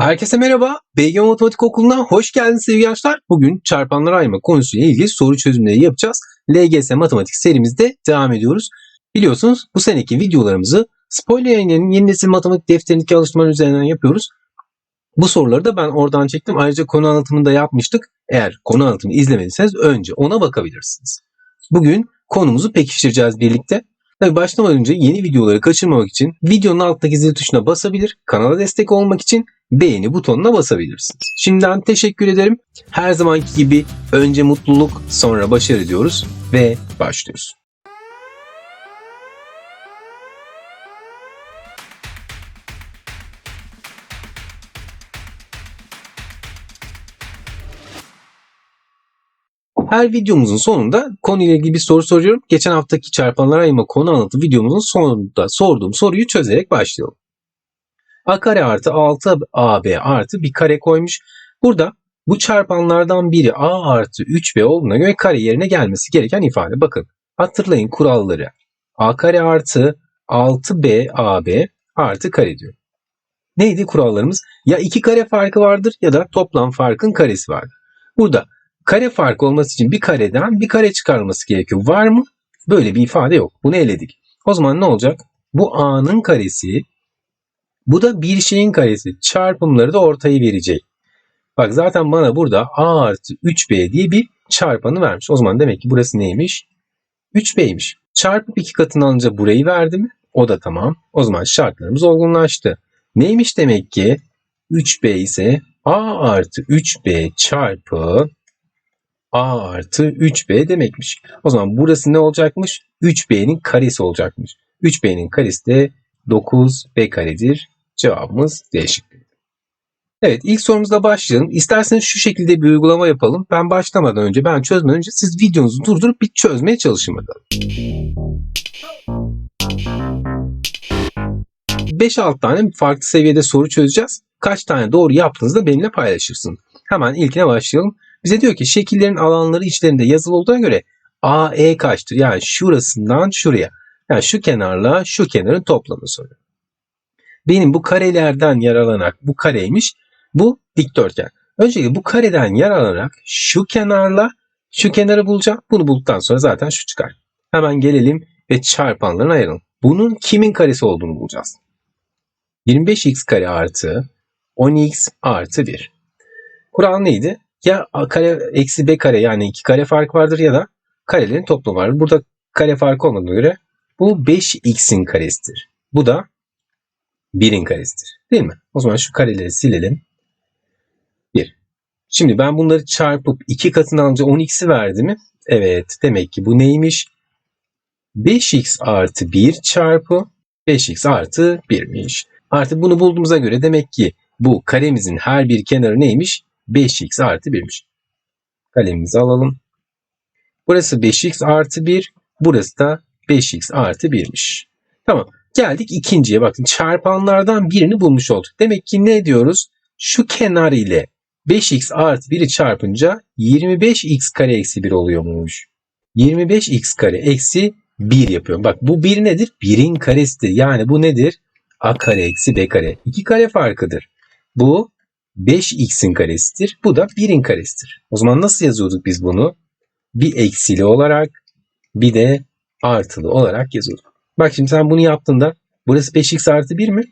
Herkese merhaba. BG Matematik Okulu'na hoş geldiniz sevgili gençler. Bugün çarpanlar ayırma konusuyla ilgili soru çözümleri yapacağız. LGS Matematik serimizde devam ediyoruz. Biliyorsunuz bu seneki videolarımızı Spoiler yayınlarının yeni nesil matematik defterindeki alıştırmalar üzerinden yapıyoruz. Bu soruları da ben oradan çektim. Ayrıca konu anlatımını da yapmıştık. Eğer konu anlatımını izlemediyseniz önce ona bakabilirsiniz. Bugün konumuzu pekiştireceğiz birlikte. Tabii başlamadan önce yeni videoları kaçırmamak için videonun alttaki zil tuşuna basabilir, kanala destek olmak için beğeni butonuna basabilirsiniz. Şimdiden teşekkür ederim. Her zamanki gibi önce mutluluk, sonra başarı diyoruz ve başlıyoruz. Her videomuzun sonunda konuyla ilgili bir soru soruyorum. Geçen haftaki çarpanlar ayırma konu anlatı videomuzun sonunda sorduğum soruyu çözerek başlayalım. A kare artı 6AB artı bir kare koymuş. Burada bu çarpanlardan biri A artı 3B olduğuna göre kare yerine gelmesi gereken ifade. Bakın hatırlayın kuralları. A kare artı 6BAB artı kare diyor. Neydi kurallarımız? Ya iki kare farkı vardır ya da toplam farkın karesi vardır. Burada kare farkı olması için bir kareden bir kare çıkarılması gerekiyor. Var mı? Böyle bir ifade yok. Bunu eledik. O zaman ne olacak? Bu A'nın karesi bu da bir şeyin karesi. Çarpımları da ortayı verecek. Bak zaten bana burada A artı 3B diye bir çarpanı vermiş. O zaman demek ki burası neymiş? 3B'ymiş. Çarpıp iki katını alınca burayı verdi mi? O da tamam. O zaman şartlarımız olgunlaştı. Neymiş demek ki? 3B ise A artı 3B çarpı A artı 3B demekmiş. O zaman burası ne olacakmış? 3B'nin karesi olacakmış. 3B'nin karesi de 9B karedir. Cevabımız D şıkkı. Evet ilk sorumuzla başlayalım. İsterseniz şu şekilde bir uygulama yapalım. Ben başlamadan önce, ben çözmeden önce siz videonuzu durdurup bir çözmeye çalışın bakalım. 5-6 tane farklı seviyede soru çözeceğiz. Kaç tane doğru yaptığınızı da benimle paylaşırsın. Hemen ilkine başlayalım. Bize diyor ki şekillerin alanları içlerinde yazılı olduğuna göre AE kaçtır? Yani şurasından şuraya. Yani şu kenarla şu kenarın toplamı soruyor. Benim bu karelerden yararlanarak bu kareymiş. Bu dikdörtgen. Öncelikle bu kareden yararlanarak şu kenarla şu kenarı bulacağım. Bunu bulduktan sonra zaten şu çıkar. Hemen gelelim ve çarpanlarını ayıralım. Bunun kimin karesi olduğunu bulacağız. 25x kare artı 10x artı 1. Kural neydi? Ya kare eksi b kare yani iki kare fark vardır ya da karelerin toplamı vardır. Burada kare farkı olmadığına göre bu 5x'in karesidir. Bu da 1'in karesidir. Değil mi? O zaman şu kareleri silelim. 1. Şimdi ben bunları çarpıp 2 katını alınca 10x'i verdi mi? Evet. Demek ki bu neymiş? 5x artı 1 çarpı 5x artı 1'miş. Artık bunu bulduğumuza göre demek ki bu karemizin her bir kenarı neymiş? 5x artı 1'miş. Kalemimizi alalım. Burası 5x artı 1. Burası da 5x artı 1'miş. Tamam. Geldik ikinciye bakın. Çarpanlardan birini bulmuş olduk. Demek ki ne diyoruz? Şu kenar ile 5x artı 1'i çarpınca 25x kare eksi 1 oluyormuş. 25x kare eksi 1 yapıyorum. Bak bu 1 nedir? 1'in karesidir. Yani bu nedir? a kare eksi b kare. 2 kare farkıdır. Bu 5x'in karesidir. Bu da 1'in karesidir. O zaman nasıl yazıyorduk biz bunu? Bir eksili olarak bir de artılı olarak yazıyorduk. Bak şimdi sen bunu yaptığında burası 5x artı 1 mi?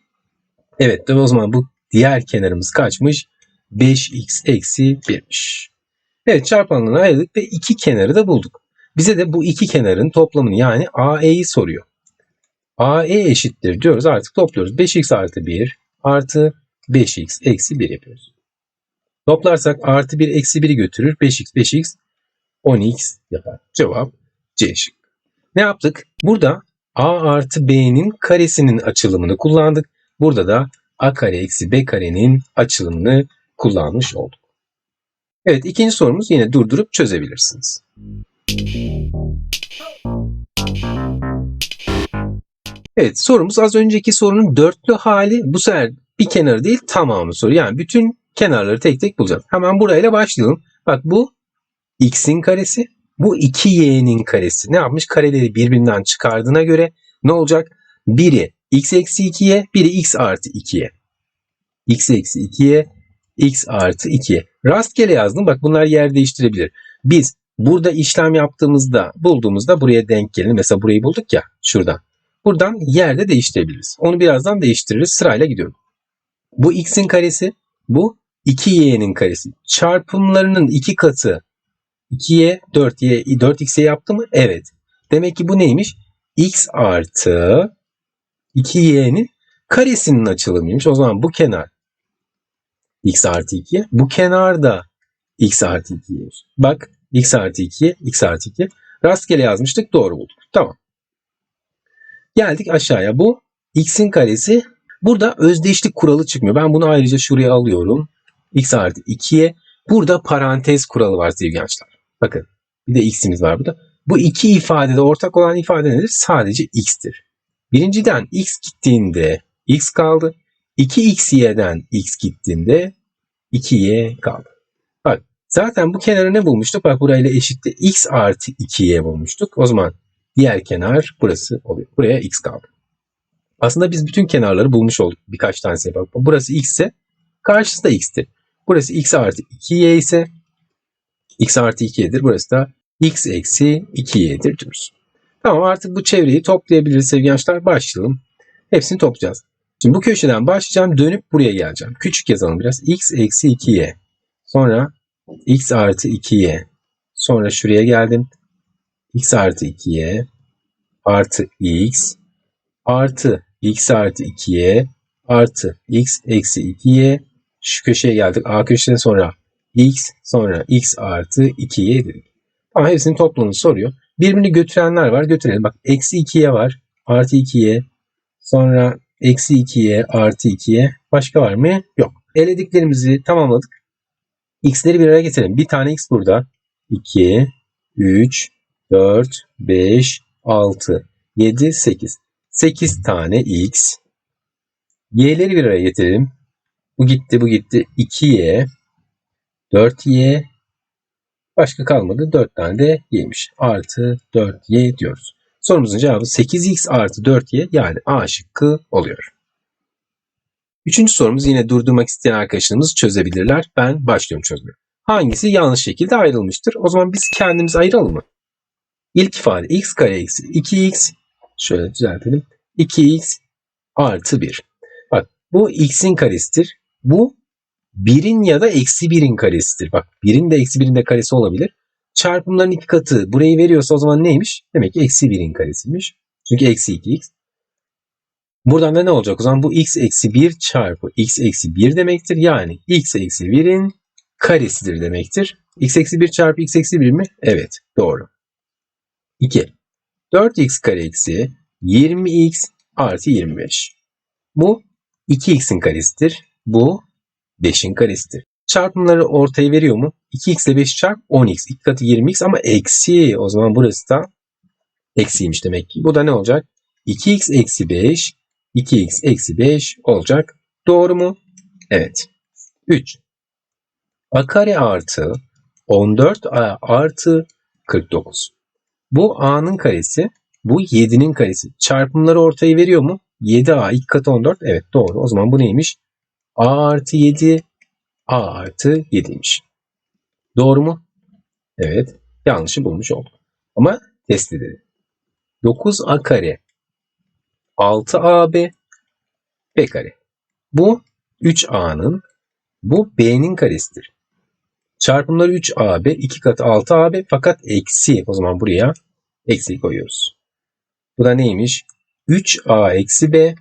Evet tabi o zaman bu diğer kenarımız kaçmış? 5x eksi 1'miş. Evet çarpanlarını ayırdık ve iki kenarı da bulduk. Bize de bu iki kenarın toplamını yani AE'yi soruyor. AE eşittir diyoruz artık topluyoruz. 5x artı 1 artı 5x eksi 1 yapıyoruz. Toplarsak artı 1 eksi 1'i götürür. 5x 5x 10x yapar. Cevap C şık. Ne yaptık? Burada a artı b'nin karesinin açılımını kullandık. Burada da a kare eksi b karenin açılımını kullanmış olduk. Evet ikinci sorumuz yine durdurup çözebilirsiniz. Evet sorumuz az önceki sorunun dörtlü hali bu sefer bir kenarı değil tamamı soru. Yani bütün kenarları tek tek bulacağız. Hemen burayla başlayalım. Bak bu x'in karesi bu 2y'nin karesi. Ne yapmış? Kareleri birbirinden çıkardığına göre ne olacak? Biri x eksi 2y, biri x artı 2y. x eksi 2y, x artı 2y. Rastgele yazdım. Bak bunlar yer değiştirebilir. Biz burada işlem yaptığımızda, bulduğumuzda buraya denk gelin. Mesela burayı bulduk ya şuradan. Buradan yerde değiştirebiliriz. Onu birazdan değiştiririz. Sırayla gidiyorum. Bu x'in karesi, bu 2y'nin karesi. Çarpımlarının iki katı 2y 4y 4x'e yaptı mı? Evet. Demek ki bu neymiş? x artı 2y'nin karesinin açılımıymış. O zaman bu kenar x artı 2. Bu kenar da x artı 2'ymiş. Bak x artı 2, x artı 2. Rastgele yazmıştık doğru bulduk. Tamam. Geldik aşağıya. Bu x'in karesi. Burada özdeşlik kuralı çıkmıyor. Ben bunu ayrıca şuraya alıyorum. x artı 2'ye. Burada parantez kuralı var sevgili gençler. Bakın bir de x'imiz var burada. Bu iki ifadede ortak olan ifade nedir? Sadece x'tir. Birinciden x gittiğinde x kaldı. 2xy'den x gittiğinde 2y kaldı. Bak zaten bu kenarı ne bulmuştuk? Bak burayla eşitti. x artı 2y bulmuştuk. O zaman diğer kenar burası oluyor. Buraya x kaldı. Aslında biz bütün kenarları bulmuş olduk. Birkaç tanesi bak. Burası x ise karşısı da x'tir. Burası x artı 2y ise x artı 2y'dir. Burası da x eksi 2y'dir diyoruz. Tamam artık bu çevreyi toplayabiliriz sevgili gençler. Başlayalım. Hepsini toplayacağız. Şimdi bu köşeden başlayacağım. Dönüp buraya geleceğim. Küçük yazalım biraz. x eksi 2y. Sonra x artı 2y. Sonra şuraya geldim. x artı 2y artı x artı x artı 2y artı x eksi 2y. Şu köşeye geldik. A köşeden sonra x sonra x artı 2y dedik. Ama hepsinin toplamını soruyor. Birbirini götürenler var. Götürelim. Bak eksi 2y var. Artı 2y. Sonra eksi 2y artı 2y. Başka var mı? Yok. Elediklerimizi tamamladık. x'leri bir araya getirelim. Bir tane x burada. 2, 3, 4, 5, 6, 7, 8. 8 tane x. y'leri bir araya getirelim. Bu gitti, bu gitti. 2y, 4y, başka kalmadı. 4 tane de y'miş. Artı 4y diyoruz. Sorumuzun cevabı 8x artı 4y yani A şıkkı oluyor. Üçüncü sorumuz yine durdurmak isteyen arkadaşlarımız çözebilirler. Ben başlıyorum çözmeye. Hangisi yanlış şekilde ayrılmıştır? O zaman biz kendimiz ayıralım mı? İlk ifade x kare eksi 2x şöyle düzeltelim. 2x artı 1. Bak bu x'in karesidir. Bu 1'in ya da eksi 1'in karesidir. Bak 1'in de eksi 1'in de karesi olabilir. Çarpımların iki katı burayı veriyorsa o zaman neymiş? Demek ki eksi 1'in karesiymiş. Çünkü eksi 2x. Buradan da ne olacak? O zaman bu x eksi 1 çarpı x eksi 1 demektir. Yani x eksi 1'in karesidir demektir. x eksi 1 çarpı x eksi 1 mi? Evet. Doğru. 2. 4x kare eksi 20x artı 25. Bu 2x'in karesidir. Bu 5'in karesidir. Çarpımları ortaya veriyor mu? 2x ile 5 çarp 10x. 2 katı 20x ama eksi. O zaman burası da eksiymiş demek ki. Bu da ne olacak? 2x eksi 5 2x eksi 5 olacak. Doğru mu? Evet. 3. A kare artı 14A artı 49. Bu A'nın karesi. Bu 7'nin karesi. Çarpımları ortaya veriyor mu? 7A 2 katı 14. Evet doğru. O zaman bu neymiş? A artı 7 A artı 7'ymiş. Doğru mu? Evet. Yanlışı bulmuş olduk. Ama test edelim. 9A kare 6AB B kare. Bu 3A'nın bu B'nin karesidir. Çarpımları 3AB 2 katı 6AB fakat eksi. O zaman buraya eksi koyuyoruz. Bu da neymiş? 3A eksi B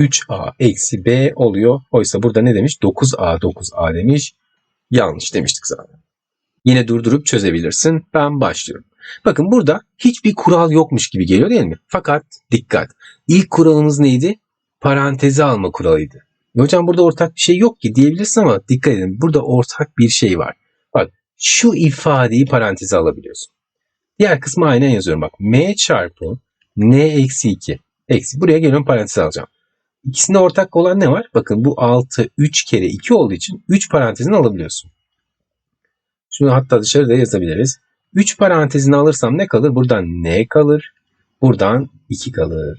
3A eksi B oluyor. Oysa burada ne demiş? 9A 9A demiş. Yanlış demiştik zaten. Yine durdurup çözebilirsin. Ben başlıyorum. Bakın burada hiçbir kural yokmuş gibi geliyor değil mi? Fakat dikkat. İlk kuralımız neydi? Parantezi alma kuralıydı. E hocam burada ortak bir şey yok ki diyebilirsin ama dikkat edin. Burada ortak bir şey var. Bak şu ifadeyi paranteze alabiliyorsun. Diğer kısmı aynen yazıyorum. Bak m çarpı n eksi 2. Eksi. Buraya geliyorum paranteze alacağım. İkisinde ortak olan ne var? Bakın bu 6 3 kere 2 olduğu için 3 parantezini alabiliyorsun. Şunu hatta dışarıda yazabiliriz. 3 parantezini alırsam ne kalır? Buradan n kalır. Buradan 2 kalır.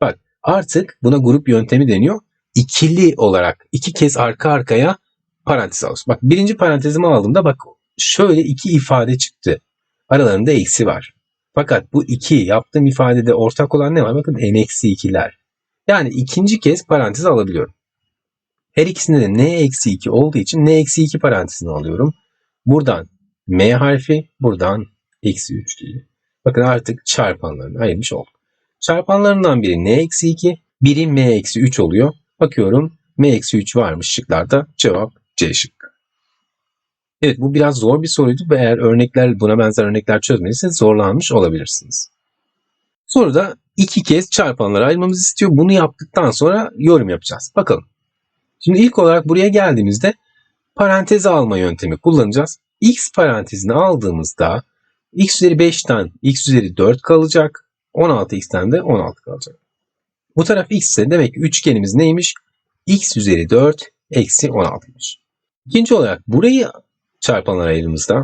Bak artık buna grup yöntemi deniyor. ikili olarak iki kez arka arkaya parantez alıyoruz. Bak birinci parantezimi aldığımda bak şöyle iki ifade çıktı. Aralarında eksi var. Fakat bu iki yaptığım ifadede ortak olan ne var? Bakın n-2'ler. Yani ikinci kez parantez alabiliyorum. Her ikisinde de n-2 olduğu için n-2 parantezini alıyorum. Buradan m harfi, buradan eksi 3 diye. Bakın artık çarpanlarını ayırmış olduk. Çarpanlarından biri n-2, biri m-3 oluyor. Bakıyorum m-3 varmış şıklarda. Cevap C şıkkı. Evet bu biraz zor bir soruydu ve eğer örnekler buna benzer örnekler çözmediyseniz zorlanmış olabilirsiniz. Soruda iki kez çarpanları ayırmamızı istiyor. Bunu yaptıktan sonra yorum yapacağız. Bakalım. Şimdi ilk olarak buraya geldiğimizde parantez alma yöntemi kullanacağız. X parantezini aldığımızda x üzeri 5'ten x üzeri 4 kalacak. 16x'ten de 16 kalacak. Bu taraf x ise demek ki üçgenimiz neymiş? x üzeri 4 eksi 16'ymış. İkinci olarak burayı çarpanlar ayırımızda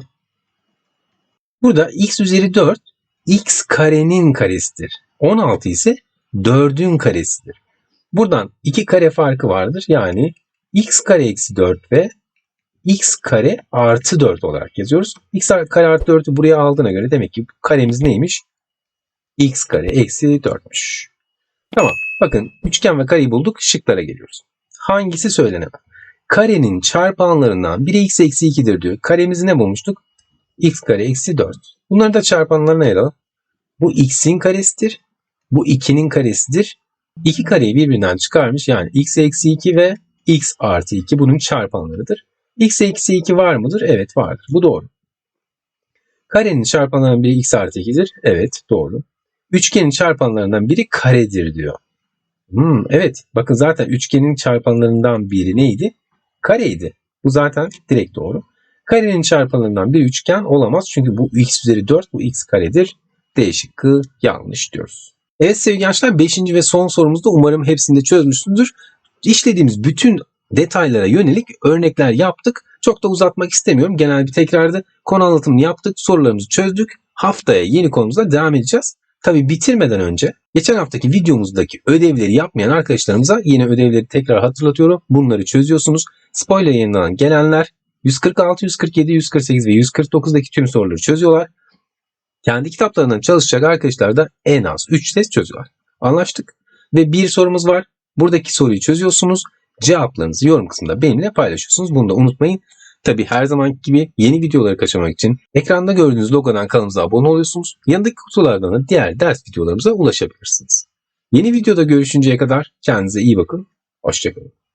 burada x üzeri 4 x karenin karesidir. 16 ise 4'ün karesidir. Buradan iki kare farkı vardır. Yani x kare eksi 4 ve x kare artı 4 olarak yazıyoruz. x kare artı 4'ü buraya aldığına göre demek ki karemiz neymiş? x kare eksi 4'müş. Tamam. Bakın üçgen ve kareyi bulduk. Şıklara geliyoruz. Hangisi söylenemez? Karenin çarpanlarından biri x eksi 2'dir diyor. Karemizi ne bulmuştuk? x kare eksi 4. Bunları da çarpanlarına ayıralım. Bu x'in karesidir. Bu 2'nin karesidir. İki kareyi birbirinden çıkarmış. Yani x eksi 2 ve x artı 2 bunun çarpanlarıdır. x eksi 2 var mıdır? Evet vardır. Bu doğru. Karenin çarpanlarından biri x artı 2'dir. Evet doğru. Üçgenin çarpanlarından biri karedir diyor. Hmm, evet bakın zaten üçgenin çarpanlarından biri neydi? Kareydi. Bu zaten direkt doğru. Karenin çarpanlarından bir üçgen olamaz. Çünkü bu x üzeri 4 bu x karedir. D şıkkı yanlış diyoruz. Evet sevgili gençler 5. ve son sorumuzda umarım hepsini de çözmüşsünüzdür. İşlediğimiz bütün detaylara yönelik örnekler yaptık. Çok da uzatmak istemiyorum. Genel bir tekrardı. Konu anlatımını yaptık. Sorularımızı çözdük. Haftaya yeni konumuzla devam edeceğiz. Tabi bitirmeden önce geçen haftaki videomuzdaki ödevleri yapmayan arkadaşlarımıza yine ödevleri tekrar hatırlatıyorum. Bunları çözüyorsunuz. Spoiler yayınlanan gelenler 146, 147, 148 ve 149'daki tüm soruları çözüyorlar. Kendi kitaplarından çalışacak arkadaşlar da en az 3 test çözüyorlar. Anlaştık. Ve bir sorumuz var. Buradaki soruyu çözüyorsunuz. Cevaplarınızı yorum kısmında benimle paylaşıyorsunuz. Bunu da unutmayın. Tabi her zaman gibi yeni videoları kaçırmak için ekranda gördüğünüz logodan kanalımıza abone oluyorsunuz. Yanındaki kutulardan da diğer ders videolarımıza ulaşabilirsiniz. Yeni videoda görüşünceye kadar kendinize iyi bakın. Hoşçakalın.